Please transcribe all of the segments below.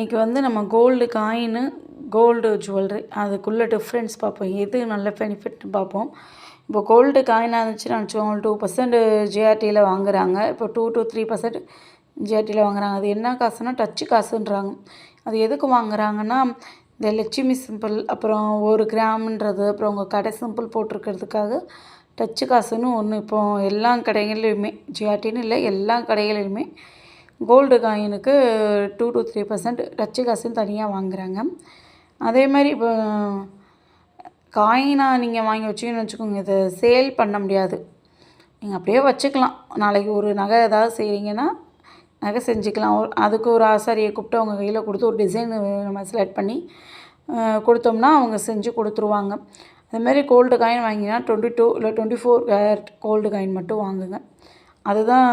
இன்றைக்கி வந்து நம்ம கோல்டு காயினு கோல்டு ஜுவல்லரி அதுக்குள்ள டிஃப்ரென்ஸ் பார்ப்போம். எது நல்ல பெனிஃபிட்னு பார்ப்போம். இப்போ கோல்டு காயினாக இருந்துச்சுன்னு வச்சுக்கோங்க டூ பர்சன்ட் ஜிஆர்டியில் வாங்குகிறாங்க இப்போ டூ டு த்ரீ பர்சன்ட் ஜிஆர்டியில் வாங்குறாங்க. அது என்ன காசுன்னா டச்சு காசுன்றாங்க. அது எதுக்கு வாங்குறாங்கன்னா இந்த லட்சுமி சிம்பிள் அப்புறம் ஒரு கிராம்ன்றது அப்புறம் உங்கள் கடை சிம்பிள் போட்டிருக்கிறதுக்காக டச்சு காசுன்னு ஒன்று இப்போ எல்லா கடைகள்லையுமே ஜிஆர்டின்னு இல்லை எல்லா கடைகளிலுமே gold காயினுக்கு two to three percent touch காசுன்னு தனியாக வாங்குகிறாங்க அதே மாதிரி இப்போ காயினாக நீங்கள் வாங்கி வச்சிங்கன்னு வச்சுக்கோங்க இதை சேல் பண்ண முடியாது. நீங்கள் அப்படியே வச்சுக்கலாம். நாளைக்கு ஒரு நகை ஏதாவது செய்கிறீங்கன்னா நகை செஞ்சுக்கலாம். ஒரு அதுக்கு ஒரு ஆசாரியை கூப்பிட்டு அவங்க கையில் கொடுத்து ஒரு டிசைன் நம்ம செலக்ட் பண்ணி கொடுத்தோம்னா அவங்க செஞ்சு கொடுத்துருவாங்க. அதுமாரி கோல்டு காயின் வாங்கினா டுவெண்ட்டி டூ இல்லை twenty four carat gold coin மட்டும் வாங்குங்க. அதுதான்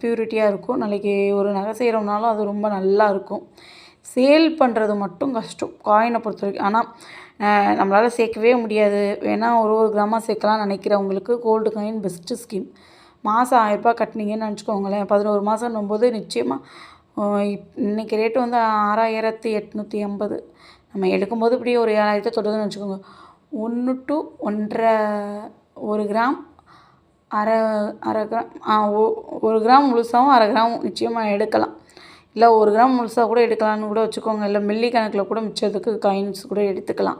ப்யூரிட்டியாக இருக்கும். நாளைக்கு ஒரு நகை செய்கிறோம்னாலும் அது ரொம்ப நல்லா இருக்கும். சேல் பண்ணுறது மட்டும் கஷ்டம். காயினை பொறுத்த வரைக்கும் ஆனால் நம்மளால் சேர்க்கவே முடியாது. வேணால் ஒரு ஒரு கிராமாக சேர்க்கலாம் நினைக்கிறவங்களுக்கு கோல்டு காயின் பெஸ்ட்டு ஸ்கீம் மாதம் ஆயிரரூபா கட்டினீங்கன்னு நினச்சிக்கோங்களேன். பதினோரு மாதம் போது நிச்சயமாக இன்றைக்கி ரேட்டு வந்து ஆறாயிரத்தி எட்நூற்றி எண்பது நம்ம எடுக்கும்போது இப்படியே ஒரு ஏழாயிரத்தை தொடுதுன்னு வச்சுக்கோங்க ஒன்று டு ஒன்றரை ஒரு கிராம் அரை அரை கிராம் ஒ- ஒரு கிராம் முழுசாகவும் அரை கிராம் நிச்சயமாக எடுக்கலாம். இல்லை ஒரு கிராம் முழுசாக கூட எடுக்கலாம்னு கூட வச்சுக்கோங்க. இல்லை மில்லி கணக்கில் கூட மிச்சத்துக்கு காயின்ஸ் கூட எடுத்துக்கலாம்.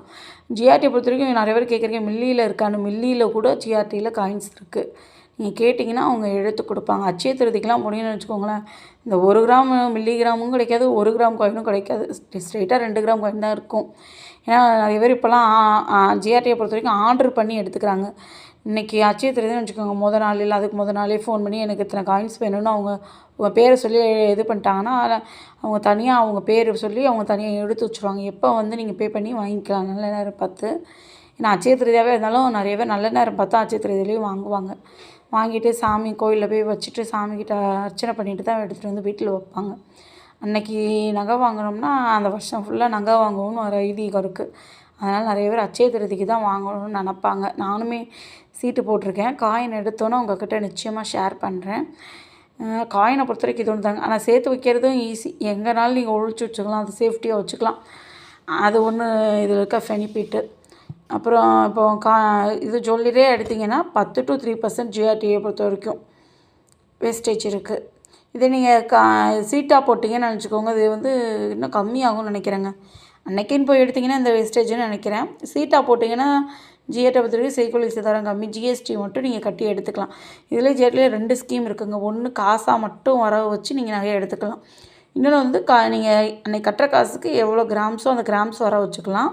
ஜிஆர்டி பொறுத்த வரைக்கும் நிறைய பேர் கேட்குறீங்க மில்லியில் இருக்கான்னு மில்லியில் கூட ஜிஆர்டியில் காயின்ஸ் இருக்குது நீங்கள் கேட்டிங்கன்னா அவங்க எடுத்து கொடுப்பாங்க. அச்சய திருதிக்கெலாம் போனீங்கன்னு வச்சுக்கோங்களேன். இந்த ஒரு கிராம் மில்லி கிராமும் கிடைக்காது ஒரு கிராம் காயினும் கிடைக்காது. ஸ்ட்ரெயிட்டாக ரெண்டு கிராம் காயின் தான் இருக்கும். ஏன்னா நிறைய பேர் இப்போல்லாம் ஜிஆர்டியை பொறுத்த வரைக்கும் ஆர்டர் பண்ணி எடுத்துக்கிறாங்க. இன்றைக்கி அச்சய திருதின்னு வச்சுக்கோங்க. முத நாள் இல்லை அதுக்கு முத நாளே ஃபோன் பண்ணி எனக்கு இத்தனை காயின்ஸ் வேணும்னு அவங்க உங்கள் பேரை சொல்லி இது பண்ணிட்டாங்கன்னா அவங்க தனியாக அவங்க பேர் சொல்லி அவங்க தனியாக எடுத்து வச்சுருவாங்க. எப்போ வந்து நீங்கள் பே பண்ணி வாங்கிக்கலாம்? நல்ல நேரம் பார்த்து. ஏன்னா அச்சய திருதியாகவே இருந்தாலும் நிறைய பேர் நல்ல நேரம் பார்த்தா அச்சய திருதியிலையும் வாங்குவாங்க. வாங்கிட்டு சாமி கோயிலில் போய் வச்சுட்டு சாமிக்கிட்ட அர்ச்சனை பண்ணிட்டு தான் எடுத்துகிட்டு வந்து வீட்டில் வைப்பாங்க. அன்னைக்கு நகை வாங்கினோம்னா அந்த வருஷம் ஃபுல்லாக நகை வாங்குவோம்னு ஒரு ஐதீகம் இருக்குது அதனால் நிறைய பேர் அச்சய திருதிக்கு தான் வாங்கணும்னு நினப்பாங்க. நானுமே சீட்டு போட்டிருக்கேன். காயின் எடுத்தோன்னே உங்ககிட்ட நிச்சயமாக ஷேர் பண்ணுறேன் காயினை பொறுத்த வரைக்கும் இது ஒன்று தாங்க ஆனால் சேர்த்து வைக்கிறதும் ஈஸி எங்கேனாலும் நீங்கள் ஒழிச்சு வச்சுக்கலாம். அது சேஃப்டியாக வச்சுக்கலாம். அது ஒன்று இதில் இருக்க பெனிஃபிட்டு அப்புறம் இப்போ கா இது ஜுவல்லரியே எடுத்திங்கன்னா பத்து டு த்ரீ பர்சன்ட் ஜிஆர்டியை பொறுத்த வரைக்கும் வேஸ்டேஜ் இருக்குது இதே நீங்கள் கா சீட்டாக போட்டிங்கன்னு நினச்சிக்கோங்க. இது வந்து இன்னும் கம்மியாகும்னு நினைக்கிறேங்க. அன்னைக்குன்னு போய் எடுத்திங்கன்னா இந்த வேஸ்டேஜ்னு நினைக்கிறேன். சீட்டாக போட்டிங்கன்னா ஜிஎட்டை பொறுத்தவரைக்கும் செய்கூலி சேதாரம் கம்மி ஜிஎஸ்டி மட்டும் நீங்கள் கட்டி எடுத்துக்கலாம். இதில் ஜிஎட்டில் ரெண்டு ஸ்கீம் இருக்குங்க. ஒன்று காசாக மட்டும் வர வச்சு நீங்கள் நகையை எடுத்துக்கலாம். இன்னொன்று வந்து கா நீங்கள் அன்னைக்கு கட்டுற காசுக்கு எவ்வளோ கிராம்ஸோ அந்த கிராம்ஸ் வர வச்சுக்கலாம்.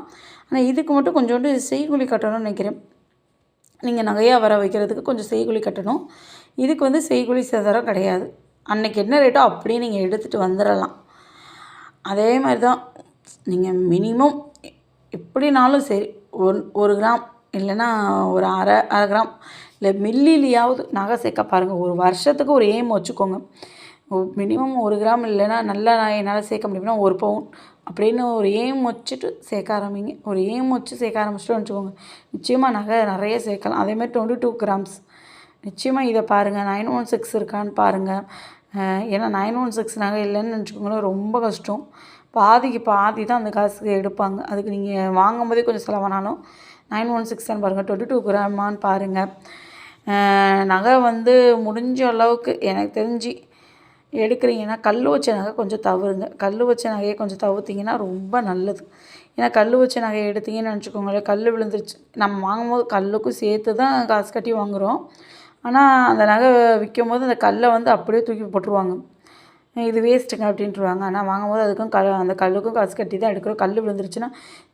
ஆனால் இதுக்கு மட்டும் கொஞ்சோண்டு செய்கூலி கட்டணும்னு நினைக்கிறேன். நீங்கள் நகையாக வர வைக்கிறதுக்கு கொஞ்சம் செய்கூலி கட்டணும். இதுக்கு வந்து செய்கூலி சேதாரம் கிடையாது. அன்னைக்கு என்ன ரேட்டோ அப்படியே நீங்கள் எடுத்துகிட்டு வந்துடலாம் அதே மாதிரி தான் நீங்கள் மினிமம் எப்படினாலும் சரி ஒன் ஒரு கிராம் இல்லைன்னா ஒரு அரை அரை கிராம் இல்லை மில்லிலியாவது நகை சேர்க்க பாருங்கள் ஒரு வருஷத்துக்கு ஒரு எய்ம் வச்சுக்கோங்க. மினிமம் ஒரு கிராம் இல்லைன்னா நல்லா நான் என்னால் சேர்க்க முடியும்னா ஒரு பவுன் அப்படின்னு ஒரு எய்ம் வச்சுட்டு சேர்க்க ஆரம்பிங்க. ஒரு எய்ம் வச்சு சேர்க்க ஆரம்பிச்சிட்டோம்னு வச்சுக்கோங்க. நிச்சயமாக நகை நிறைய சேர்க்கலாம். அதேமாதிரி டுவெண்ட்டி டூ கிராம்ஸ் நிச்சயமாக இதை பாருங்கள் நைன் ஒன் சிக்ஸ் இருக்கான்னு பாருங்கள் ஏன்னா நைன் ஒன் சிக்ஸ் நகை இல்லைன்னு நினச்சிக்கோங்களேன் ரொம்ப கஷ்டம். பாதிக்கு பாதி தான் அந்த காசுக்கு எடுப்பாங்க. அதுக்கு நீங்கள் வாங்கும் போதே கொஞ்சம் செலவானாலும் நைன் ஒன் சிக்ஸ்ன்னு பாருங்கள் டுவெண்ட்டி டூ கிராமான்னு பாருங்கள் நகை வந்து முடிஞ்ச அளவுக்கு எனக்கு தெரிஞ்சு எடுக்கிறீங்கன்னா கல் வச்ச நகை கொஞ்சம் தவறுங்க. கல் வச்ச நகையை கொஞ்சம் தவிர்த்திங்கன்னா ரொம்ப நல்லது. ஏன்னா கல் வச்ச நகையை எடுத்தீங்கன்னு நினச்சிக்கோங்களேன் கல் விழுந்துருச்சு. நம்ம வாங்கும்போது கல்லுக்கும் சேர்த்து தான் காசு கட்டி வாங்குகிறோம் ஆனால் அந்த நகை விற்கும் போது அந்த கல்லை வந்து அப்படியே தூக்கி போட்டுருவாங்க. இது வேஸ்ட்டுங்க அப்படின்ட்டுருவாங்க. ஆனால் வாங்கும்போது அதுக்கும் க அந்த கல்லுக்கும் காசு கட்டி தான் எடுக்கிறோம். கல் விழுந்துருச்சுன்னா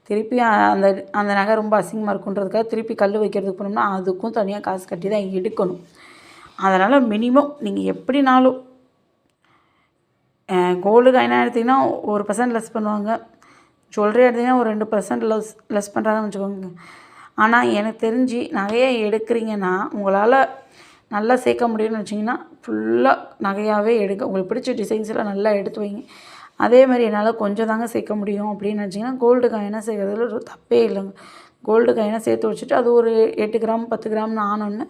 திருப்பி அந்த அந்த நகை ரொம்ப அசிங்கமாக இருக்குன்றதுக்காக திருப்பி கல் வைக்கிறதுக்கு போனோம்னா அதுக்கும் தனியாக காசு கட்டி தான் எடுக்கணும். அதனால் மினிமம் நீங்கள் எப்படினாலும் கோல்டு காயினாக எடுத்திங்கன்னா ஒரு பர்சன்ட் லெஸ் பண்ணுவாங்க. ஜுவல்லரி எடுத்திங்கன்னா ஒரு ரெண்டு பர்சன்ட் லெஸ் லெஸ் பண்ணுறாங்கன்னு வச்சுக்கோங்க. ஆனால் எனக்கு தெரிஞ்சு நகையை எடுக்கிறீங்கன்னா உங்களால் நல்லா சேர்க்க முடியும்னு வச்சிங்கன்னா ஃபுல்லாக நகையாகவே எடுங்க. உங்களுக்கு பிடிச்ச டிசைன்ஸ் எல்லாம் நல்லா எடுத்து வைங்க. அதே மாதிரி என்னால் கொஞ்சம் தாங்க சேர்க்க முடியும் அப்படின்னு நினச்சிங்கன்னா கோல்டு காயினாக சேர்க்கறதுல ஒரு தப்பே இல்லைங்க. கோல்டு காயினாக சேர்த்து வச்சுட்டு அது ஒரு எட்டு கிராம் பத்து கிராம்னு ஆனோன்னு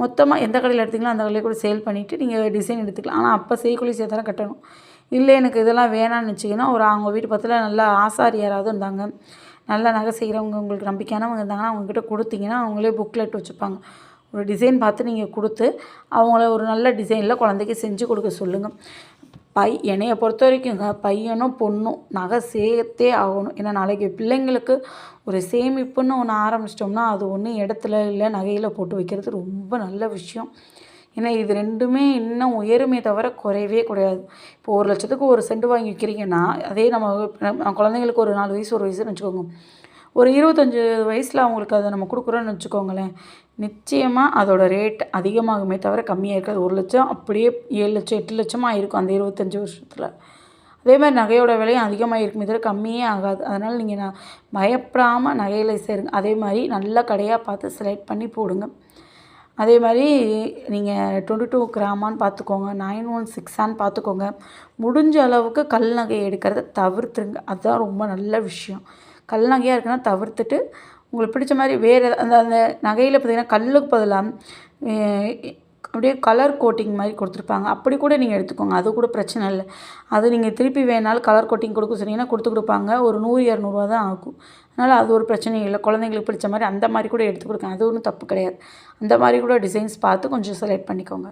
மொத்தமாக எந்த கடையில் எடுத்திங்களோ அந்த கடையில் கூட சேல் பண்ணிவிட்டு நீங்கள் டிசைன் எடுத்துக்கலாம். ஆனால் அப்போ செய்கூலி சேர்த்தாலும் கட்டணும். இல்லை எனக்கு இதெல்லாம் வேணாம்னு வச்சிங்கன்னா ஒரு அவங்க வீட்டு பக்கத்தில் நல்லா ஆசாரி யாராவது இருந்தாங்க. நல்ல நகை செய்கிறவங்க உங்களுக்கு நம்பிக்கையானவங்க இருந்தாங்கன்னா அவங்கக்கிட்ட கொடுத்தீங்கன்னா அவங்களே புக்லெட் வச்சுப்பாங்க. ஒரு டிசைன் பார்த்து நீங்கள் கொடுத்து அவங்கள ஒரு நல்ல டிசைனில் குழந்தைக்கு செஞ்சு கொடுக்க சொல்லுங்கள் பை என்னைய பொறுத்த வரைக்குங்க பையனும் பொண்ணும் நகை சேர்த்தே ஆகணும். ஏன்னா நாளைக்கு பிள்ளைங்களுக்கு ஒரு சேமிப்புன்னு ஒன்று ஆரம்பிச்சிட்டோம்னா அது ஒன்று இடத்துல இல்லை நகையில் போட்டு வைக்கிறது ரொம்ப நல்ல விஷயம். ஏன்னா இது ரெண்டுமே இன்னும் உயருமே தவிர குறையவே குறையாது. இப்போ ஒரு லட்சத்துக்கு ஒரு செண்டு வாங்கி விற்கிறீங்கன்னா அதே நம்ம குழந்தைங்களுக்கு ஒரு நாலு வயசு ஒரு வயசுன்னு வச்சுக்கோங்க. ஒரு இருபத்தஞ்சி வயசில் அவங்களுக்கு அதை நம்ம கொடுக்குறோன்னு வச்சுக்கோங்களேன். நிச்சயமாக அதோட ரேட் அதிகமாகுமே தவிர கம்மியாக இருக்காது. ஒரு லட்சம் அப்படியே ஏழு லட்சம் எட்டு லட்சமாக இருக்கும் அந்த இருபத்தஞ்சி வருஷத்தில். அதே மாதிரி நகையோட விலையும் அதிகமாக இருக்குமே தவிர கம்மியே ஆகாது. அதனால் நீங்கள் நான் பயப்படாமல் நகையில் சேருங்க. அதே மாதிரி நல்ல கடையாக பார்த்து செலக்ட் பண்ணி போடுங்க. அதே மாதிரி நீங்கள் டுவெண்ட்டி டூ கிராமான்னு பார்த்துக்கோங்க. நைன் ஒன் சிக்ஸான்னு பார்த்துக்கோங்க. முடிஞ்ச அளவுக்கு கல் நகை எடுக்கிறத தவிர்த்துருங்க. அதுதான் ரொம்ப நல்ல விஷயம். கல் நகையாக இருக்குன்னா தவிர்த்துட்டு உங்களுக்கு பிடிச்ச மாதிரி வேறு அந்த அந்த நகையில் பார்த்தீங்கன்னா கல்லுக்கு பதிலாக அப்படியே கலர் கோட்டிங் மாதிரி கொடுத்துருப்பாங்க. அப்படி கூட நீங்கள் எடுத்துக்கோங்க. அது கூட பிரச்சனை இல்லை. அது நீங்கள் திருப்பி வேணாலும் கலர் கோட்டிங் கொடுக்க சொன்னீங்கன்னா கொடுத்து கொடுப்பாங்க. ஒரு நூறு இரநூறுவா தான் ஆகும். அதனால் அது ஒரு பிரச்சனையும் இல்லை. குழந்தைங்களுக்கு பிடிச்ச மாதிரி அந்த மாதிரி கூட எடுத்து கொடுங்க அது ஒன்றும் தப்பு கிடையாது. அந்த மாதிரி கூட டிசைன்ஸ் பார்த்து கொஞ்சம் செலக்ட் பண்ணிக்கோங்க.